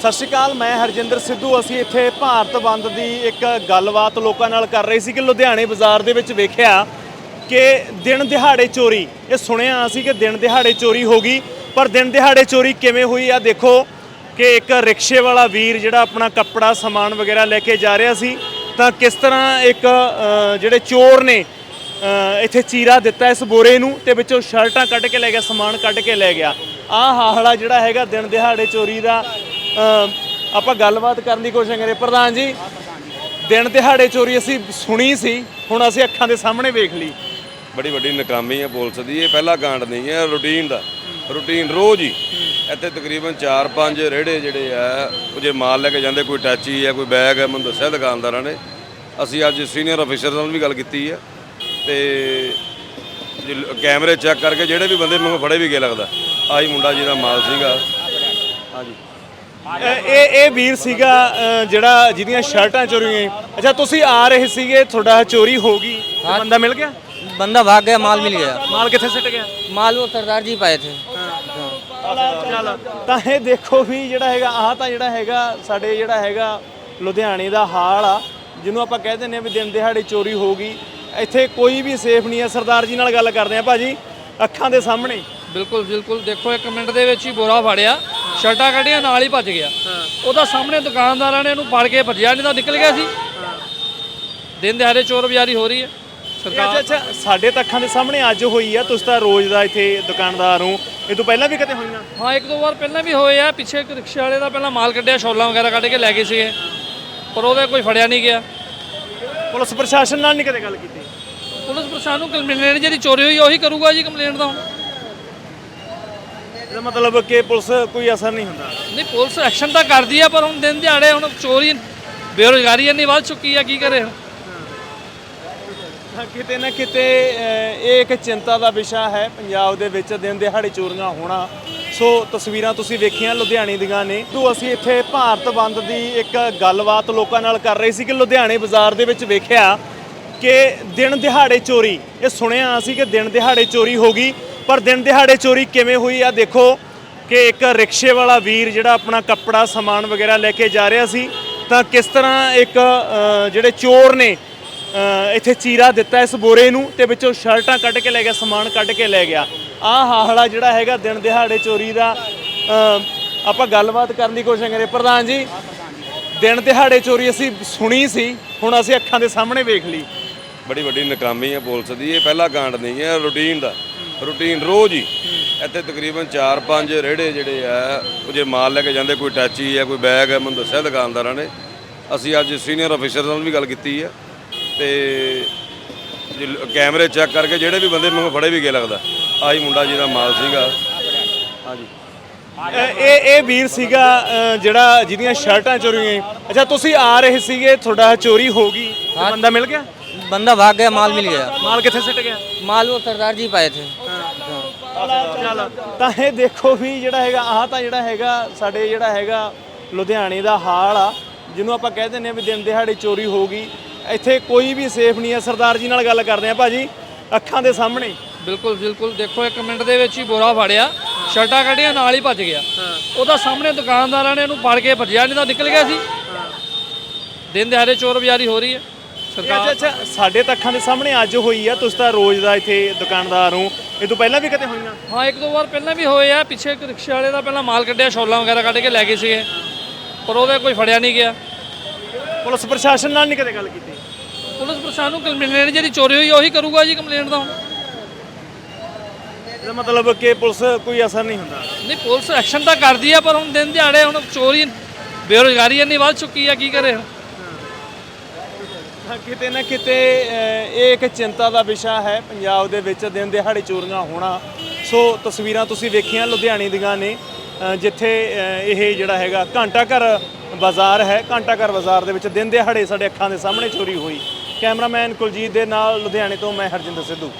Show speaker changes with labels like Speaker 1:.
Speaker 1: ਸਤਿ ਸ਼੍ਰੀ ਅਕਾਲ, ਮੈਂ ਹਰਜਿੰਦਰ ਸਿੱਧੂ। ਅਸੀਂ ਇੱਥੇ ਭਾਰਤ ਬੰਦ ਦੀ ਇੱਕ ਗੱਲਬਾਤ ਲੋਕਾਂ ਨਾਲ ਕਰ ਰਹੇ ਸੀ ਕਿ ਲੁਧਿਆਣੇ ਬਾਜ਼ਾਰ ਦੇ ਵਿੱਚ ਵੇਖਿਆ ਕਿ ਦਿਨ ਦਿਹਾੜੇ ਚੋਰੀ, ਇਹ ਸੁਣਿਆ ਅਸੀਂ ਕਿ ਦਿਨ ਦਿਹਾੜੇ ਚੋਰੀ ਹੋ ਗਈ, ਪਰ ਦਿਨ ਦਿਹਾੜੇ ਚੋਰੀ ਕਿਵੇਂ ਹੋਈ? ਆ ਦੇਖੋ ਕਿ ਇੱਕ ਰਿਕਸ਼ੇ ਵਾਲਾ ਵੀਰ ਜਿਹੜਾ ਆਪਣਾ ਕੱਪੜਾ, ਸਮਾਨ ਵਗੈਰਾ ਲੈ ਕੇ ਜਾ ਰਿਹਾ ਸੀ, ਤਾਂ ਕਿਸ ਤਰ੍ਹਾਂ ਇੱਕ ਜਿਹੜੇ ਚੋਰ ਨੇ ਇੱਥੇ ਚੀਰਾ ਦਿੱਤਾ ਇਸ ਬੋਰੇ ਨੂੰ ਤੇ ਵਿੱਚੋਂ ਸ਼ਰਟਾਂ ਕੱਢ ਕੇ ਲੈ ਗਿਆ, ਸਮਾਨ ਕੱਢ ਕੇ ਲੈ ਗਿਆ। ਆਹ ਹਾਹਲਾ ਜਿਹੜਾ ਹੈਗਾ ਦਿਨ ਦਿਹਾੜੇ ਚੋਰੀ ਦਾ ਆਪਾਂ ਗੱਲਬਾਤ ਕਰਨ ਦੀ ਕੋਸ਼ਿਸ਼ ਕਰੇ ਪ੍ਰਧਾਨ ਜੀ, ਦਿਨ ਦਿਹਾੜੇ ਚੋਰੀ ਅਸੀਂ ਸੁਣੀ ਸੀ, ਹੁਣ ਅਸੀਂ ਅੱਖਾਂ ਦੇ ਸਾਹਮਣੇ ਵੇਖ ਲਈ।
Speaker 2: ਬੜੀ ਵੱਡੀ ਨਾਕਾਮੀ ਹੈ ਪੁਲਿਸ ਦੀ, ਇਹ ਪਹਿਲਾ ਕਾਂਡ ਨਹੀਂ ਹੈ, ਰੂਟੀਨ ਦਾ। ਰੂਟੀਨ ਰੋਜ਼ ਹੀ। ਇੱਥੇ ਤਕਰੀਬਨ 4-5 ਰੇੜੇ ਜਿਹੜੇ ਆ, ਉਹ ਜੇ ਮਾਲ ਲੈ ਕੇ ਜਾਂਦੇ, ਕੋਈ ਟੈਚੀ ਹੈ ਕੋਈ ਬੈਗ ਹੈ ਮੈਨੂੰ ਦੱਸਿਆ ਦੁਕਾਨਦਾਰਾਂ ਨੇ। ਅਸੀਂ ਅੱਜ ਸੀਨੀਅਰ ਅਫੀਸਰ ਨਾਲ ਵੀ ਗੱਲ ਕੀਤੀ ਹੈ ਤੇ ਕੈਮਰੇ ਚੈੱਕ ਕਰਕੇ ਜਿਹੜੇ ਵੀ ਬੰਦੇ ਮੈਨੂੰ ਫੜੇ ਵੀ ਗਏ ਲੱਗਦਾ। ਆਹੀ ਮੁੰਡਾ ਜਿਹਦਾ ਮਾਲ ਸੀਗਾ। ਹਾਂਜੀ।
Speaker 1: ਇਹ ਇਹ ਵੀਰ ਸੀਗਾ ਅ, ਜਿਹੜਾ ਜਿਹਦੀਆਂ ਸ਼ਰਟਾਂ ਚੋਰੀ ਹੋਈਆਂ ਅੱਛਾ ਤੁਸੀਂ ਆ ਰਹੇ ਸੀਗੇ ਤੁਹਾਡਾ ਚੋਰੀ ਹੋ ਗਈ ਤੇ ਬੰਦਾ ਮਿਲ ਗਿਆ
Speaker 3: बंदा भाग गया माल मिल गया
Speaker 1: ਮਾਲ ਕਿੱਥੇ ਸਿੱਟ ਗਿਆ
Speaker 3: माल वो सरदार जी पाए थे
Speaker 1: ਚੱਲ ਤਾਂ ਇਹ ਦੇਖੋ ਵੀ ਜਿਹੜਾ ਹੈਗਾ ਆਹ ਤਾਂ ਜਿਹੜਾ ਹੈਗਾ ਸਾਡੇ ਜਿਹੜਾ ਹੈਗਾ ਲੁਧਿਆਣੇ ਦਾ ਹਾਲ ਆ ਜਿਹਨੂੰ ਆਪਾਂ ਕਹਿ ਦਿੰਦੇ ਆ ਵੀ ਦਿਨ ਦਿਹਾੜੇ ਚੋਰੀ ਹੋ ਗਈ ਇੱਥੇ ਕੋਈ ਵੀ ਸੇਫ ਨਹੀਂ ਹੈ ਸਰਦਾਰ ਜੀ ਨਾਲ ਗੱਲ ਕਰਦੇ ਆ ਭਾਜੀ ਅੱਖਾਂ ਦੇ ਸਾਹਮਣੇ
Speaker 4: ਬਿਲਕੁਲ ਬਿਲਕੁਲ ਦੇਖੋ ਇੱਕ ਮਿੰਟ ਦੇ ਵਿੱਚ ਹੀ ਬੋਰਾ ਫੜਿਆ ਸ਼ਰਟਾਂ ਕੱਢੀਆਂ ਨਾਲ ਹੀ ਭੱਜ ਗਿਆ। ਉਹਦਾ ਸਾਹਮਣੇ ਦੁਕਾਨਦਾਰਾਂ ਨੇ ਇਹਨੂੰ ਫੜ ਕੇ ਭੱਜਿਆ ਨਹੀਂ ਤਾਂ ਨਿਕਲ ਗਿਆ ਸੀ। ਦਿਨ ਦਿਹਾੜੇ ਚੋਰ ਬਜ਼ਾਰੀ ਹੋ ਰਹੀ ਹੈ।
Speaker 1: ਇਹ ਅੱਛਾ ਅੱਛਾ ਸਾਡੇ ਤਾਂ ਅੱਖਾਂ ਦੇ ਸਾਹਮਣੇ ਅੱਜ ਹੋਈ ਆ ਤੁਸੀਂ ਤਾਂ ਰੋਜ਼ ਦਾ ਇੱਥੇ ਦੁਕਾਨਦਾਰ ਹੋ। ਇਹ ਤੋਂ ਪਹਿਲਾਂ ਵੀ ਕਦੇ ਹੋਈਆਂ?
Speaker 4: ਹਾਂ ਇੱਕ ਦੋ ਵਾਰ ਪਹਿਲਾਂ ਵੀ ਹੋਏ ਆ ਪਿੱਛੇ ਇੱਕ ਰਿਕਸ਼ੇ ਵਾਲੇ ਦਾ ਪਹਿਲਾਂ ਮਾਲ ਕੱਢਿਆ ਸ਼ੌਲਾਂ ਵਗੈਰਾ ਕੱਢ ਕੇ ਲੈ ਗਏ ਸੀਗੇ। ਪਰ ਉਹਦੇ ਕੋਈ ਫੜਿਆ ਨਹੀਂ ਗਿਆ।
Speaker 1: ਪੁਲਿਸ ਪ੍ਰਸ਼ਾਸਨ ਨਾਲ ਨਹੀਂ ਕਦੇ ਗੱਲ ਕੀਤੀ?
Speaker 4: ਪੁਲਿਸ ਪ੍ਰਸ਼ਾਸਨ ਨੂੰ ਕੰਪਲੇਂਟ ਜਿਹੜੀ ਚੋਰੀ ਹੋਈ ਉਹੀ ਕਰੂਗਾ ਜੀ ਕੰਪਲੇਂਟ ਦਾ ਹੁਣ।
Speaker 1: ਇਹਦਾ ਮਤਲਬ ਕਿ ਪੁਲਿਸ ਕੋਈ ਅਸਰ ਨਹੀਂ ਹੁੰਦਾ।
Speaker 4: ਨਹੀਂ ਪੁਲਿਸ ਐਕਸ਼ਨ ਤਾਂ ਕਰਦੀ ਆ ਪਰ ਹੁਣ ਦਿਨ ਦਿਹਾੜੇ ਹੁਣ ਚੋਰੀ ਬੇਰੁਜ਼ਗਾਰੀ ਇੰਨੀ ਵੱਧ ਚੁੱਕੀ ਆ ਕੀ ਕਰੇ ਹੁਣ?
Speaker 1: ਤਾਂ ਕਿਤੇ ਨਾ ਕਿਤੇ ਅਹ, ਇਹ ਇੱਕ ਚਿੰਤਾ ਦਾ ਵਿਸ਼ਾ ਹੈ ਪੰਜਾਬ ਦੇ ਵਿੱਚ ਦਿਨ ਦਿਹਾੜੇ ਚੋਰੀਆਂ ਹੋਣਾ। ਸੋ ਤਸਵੀਰਾਂ ਤੁਸੀਂ ਵੇਖੀਆਂ ਲੁਧਿਆਣੇ ਦੀਆਂ ਨੇ। ਤੋਂ ਅਸੀਂ ਇੱਥੇ ਭਾਰਤ ਬੰਦ ਦੀ ਇੱਕ ਗੱਲਬਾਤ ਲੋਕਾਂ ਨਾਲ ਕਰ ਰਹੇ ਸੀ ਕਿ ਲੁਧਿਆਣੇ ਬਾਜ਼ਾਰ ਦੇ ਵਿੱਚ ਵੇਖਿਆ ਕਿ ਦਿਨ ਦਿਹਾੜੇ ਚੋਰੀ। ਇਹ ਸੁਣਿਆ ਅਸੀਂ ਕਿ ਦਿਨ ਦਿਹਾੜੇ ਚੋਰੀ ਹੋ ਗਈ। ਪਰ ਦਿਨ ਦਿਹਾੜੇ ਚੋਰੀ ਕਿਵੇਂ ਹੋਈ ਆ? ਦੇਖੋ ਕਿ ਇੱਕ ਰਿਕਸ਼ੇ ਵਾਲਾ ਵੀਰ ਜਿਹੜਾ ਆਪਣਾ ਕੱਪੜਾ, ਸਮਾਨ ਵਗੈਰਾ ਲੈ ਕੇ ਜਾ ਰਿਹਾ ਸੀ, ਤਾਂ ਕਿਸ ਤਰ੍ਹਾਂ ਇੱਕ ਜਿਹੜੇ ਚੋਰ ਨੇ ਇੱਥੇ ਚੀਰਾ ਦਿੱਤਾ ਇਸ ਬੋਰੇ ਨੂੰ ਤੇ ਵਿੱਚੋਂ ਸ਼ਰਟਾਂ ਕੱਢ ਕੇ ਲੈ ਗਿਆ, ਸਮਾਨ ਕੱਢ ਕੇ ਲੈ ਗਿਆ। ਆਹ ਹਾਹਲਾ ਜਿਹੜਾ ਹੈਗਾ ਦਿਨ ਦਿਹਾੜੇ ਚੋਰੀ ਦਾ ਆਪਾਂ ਗੱਲਬਾਤ ਕਰਨ ਦੀ ਕੋਸ਼ਿਸ਼ ਕਰੇ ਪ੍ਰਧਾਨ ਜੀ, ਦਿਨ ਦਿਹਾੜੇ ਚੋਰੀ ਅਸੀਂ ਸੁਣੀ ਸੀ, ਹੁਣ ਅਸੀਂ ਅੱਖਾਂ ਦੇ ਸਾਹਮਣੇ ਵੇਖ ਲਈ।
Speaker 2: ਬੜੀ ਵੱਡੀ ਨਕਾਮੀ ਹੈ ਪੁਲਿਸ ਦੀ, ਇਹ ਪਹਿਲਾ ਕਾਂਡ ਨਹੀਂ ਹੈ, ਰੂਟੀਨ ਦਾ। ਰੂਟੀਨ ਰੋਜ਼ ਹੀ ਇੱਥੇ ਤਕਰੀਬਨ 4-5 ਰੇੜੇ ਜਿਹੜੇ ਆ ਉਹ ਜੇ ਮਾਲ ਲੈ ਕੇ ਜਾਂਦੇ ਕੋਈ ਟੈਚੀ ਹੈ ਕੋਈ ਬੈਗ ਹੈ ਮੈਨੂੰ ਦੱਸਿਆ ਦੁਕਾਨਦਾਰਾਂ ਨੇ ਅਸੀਂ ਅੱਜ ਸੀਨੀਅਰ ਅਫੀਸਰ ਨਾਲ ਵੀ ਗੱਲ ਕੀਤੀ ਹੈ ਤੇ ਜੇ ਲ- ਕੈਮਰੇ ਚੈੱਕ ਕਰਕੇ ਜਿਹੜੇ ਵੀ ਬੰਦੇ ਮੈਨੂੰ ਫੜੇ ਵੀ ਗਏ ਲੱਗਦਾ ਆਹੀ ਮੁੰਡਾ ਜਿਹਦਾ ਮਾਲ ਸੀਗਾ ਹਾਂਜੀ
Speaker 1: ਅ, ਇਹ ਇਹ ਵੀਰ ਸੀਗਾ ਅ, ਜਿਹੜਾ ਜਿਹਦੀਆਂ ਸ਼ਰਟਾਂ ਚੋਰੀ ਹੋਈਆਂ ਅੱਛਾ ਤੁਸੀਂ ਆ ਰਹੇ ਸੀਗੇ ਤੁਹਾਡਾ ਚੋਰੀ ਹੋ ਗਈ ਤੇ ਬੰਦਾ ਮਿਲ ਗਿਆ
Speaker 3: बंदा भाग गया माल मिल गया
Speaker 1: ਮਾਲ ਕਿੱਥੇ ਸਿੱਟ ਗਿਆ
Speaker 3: माल वो सरदार जी पाए थे
Speaker 1: ਚੱਲ ਤਾਂ ਇਹ ਦੇਖੋ ਵੀ ਜਿਹੜਾ ਹੈਗਾ ਆਹ ਤਾਂ ਜਿਹੜਾ ਹੈਗਾ ਸਾਡੇ ਜਿਹੜਾ ਹੈਗਾ ਲੁਧਿਆਣੇ ਦਾ ਹਾਲ ਆ ਜਿਹਨੂੰ ਆਪਾਂ ਕਹਿ ਆ ਵੀ ਦਿਨ ਦਿਹਾੜੇ ਚੋਰੀ ਹੋ ਗਈ। ਇੱਥੇ ਕੋਈ ਵੀ ਸੇਫ ਨਹੀਂ ਹੈ। ਸਰਦਾਰ ਜੀ ਨਾਲ ਗੱਲ ਕਰਦੇ ਆ ਭਾਜੀ ਅੱਖਾਂ ਦੇ ਸਾਹਮਣੇ।
Speaker 4: ਬਿਲਕੁਲ ਬਿਲਕੁਲ। ਦੇਖੋ ਇੱਕ ਮਿੰਟ ਦੇ ਵਿੱਚ ਹੀ ਬੋਰਾ ਫੜਿਆ। ਸ਼ਰਟਾਂ ਕੱਢੀਆਂ ਨਾਲ ਹੀ ਭੱਜ ਗਿਆ। ਉਹਦਾ ਸਾਹਮਣੇ ਦੁਕਾਨਦਾਰਾਂ ਨੇ ਇਹਨੂੰ ਫੜ ਕੇ ਭੱਜਿਆ ਨਹੀਂ ਤਾਂ ਨਿਕਲ ਗਿਆ ਸੀ। ਦਿਨ ਦਿਹਾੜੇ ਚੋਰ ਬਜ਼ਾਰੀ ਹੋ ਰਹੀ ਹੈ।
Speaker 1: ਇਹ ਅੱਛਾ ਅੱਛਾ। ਸਾਡੇ ਤਾਂ ਅੱਖਾਂ ਦੇ ਸਾਹਮਣੇ ਅੱਜ ਹੋਈ ਆ। ਤੁਸੀਂ ਤਾਂ ਰੋਜ਼ ਦਾ ਇੱਥੇ ਦੁਕਾਨਦਾਰ ਹੋ। ਇਹ ਤੋਂ ਪਹਿਲਾਂ ਵੀ ਕਦੇ ਹੋਈਆਂ?
Speaker 4: ਹਾਂ ਇੱਕ ਦੋ ਵਾਰ ਪਹਿਲਾਂ ਵੀ ਹੋਏ ਆ। ਪਿੱਛੇ ਇੱਕ ਰਿਕਸ਼ੇ ਵਾਲੇ ਦਾ ਪਹਿਲਾਂ ਮਾਲ ਕੱਢਿਆ ਸ਼ੌਲਾਂ ਵਗੈਰਾ ਕੱਢ ਕੇ ਲੈ ਗਏ ਸੀਗੇ। ਪਰ ਉਹਦੇ ਕੋਈ ਫੜਿਆ ਨਹੀਂ ਗਿਆ।
Speaker 1: ਪੁਲਿਸ ਪ੍ਰਸ਼ਾਸਨ ਨਾਲ ਨਹੀਂ ਕਦੇ ਗੱਲ ਕੀਤੀ?
Speaker 4: ਪੁਲਿਸ ਪ੍ਰਸ਼ਾਸਨ ਨੂੰ ਕੰਪਲੇਂਟ ਜਿਹੜੀ ਚੋਰੀ ਹੋਈ ਉਹੀ ਕਰੂਗਾ ਜੀ ਕੰਪਲੇਂਟ ਦਾ ਹੁਣ।
Speaker 1: ਇਹਦਾ ਮਤਲਬ ਕਿ ਪੁਲਿਸ ਕੋਈ ਅਸਰ ਨਹੀਂ ਹੁੰਦਾ?
Speaker 4: ਨਹੀਂ ਪੁਲਿਸ ਐਕਸ਼ਨ ਤਾਂ ਕਰਦੀ ਆ ਪਰ ਹੁਣ ਦਿਨ ਦਿਹਾੜੇ ਹੁਣ ਚੋਰੀ ਬੇਰੁਜ਼ਗਾਰੀ ਇੰਨੀ ਵੱਧ ਚੁੱਕੀ ਆ ਕੀ ਕਰੇ ਹੁਣ?
Speaker 1: ਕਿਤੇ ਨਾ ਕਿਤੇ ਇਹ ਇੱਕ ਚਿੰਤਾ ਦਾ ਵਿਸ਼ਾ ਹੈ ਪੰਜਾਬ ਦੇ ਵਿੱਚ ਦਿਨ ਦਿਹਾੜੇ ਚੋਰੀਆਂ ਹੋਣਾ। ਸੋ ਤਸਵੀਰਾਂ ਤੁਸੀਂ ਵੇਖੀਆਂ ਲੁਧਿਆਣੇ ਦੀਆਂ ਨੇ ਜਿੱਥੇ ਇਹ ਜਿਹੜਾ ਹੈਗਾ ਘੰਟਾ ਘਰ ਬਾਜ਼ਾਰ ਹੈ। ਘੰਟਾ ਘਰ ਬਾਜ਼ਾਰ ਦੇ ਵਿੱਚ ਦਿਨ ਦਿਹਾੜੇ ਸਾਡੇ ਅੱਖਾਂ ਦੇ ਸਾਹਮਣੇ ਚੋਰੀ ਹੋਈ। ਕੈਮਰਾਮੈਨ ਕੁਲਜੀਤ ਦੇ ਨਾਲ ਲੁਧਿਆਣੇ ਤੋਂ ਮੈਂ ਹਰਜਿੰਦਰ ਸਿੱਧੂ।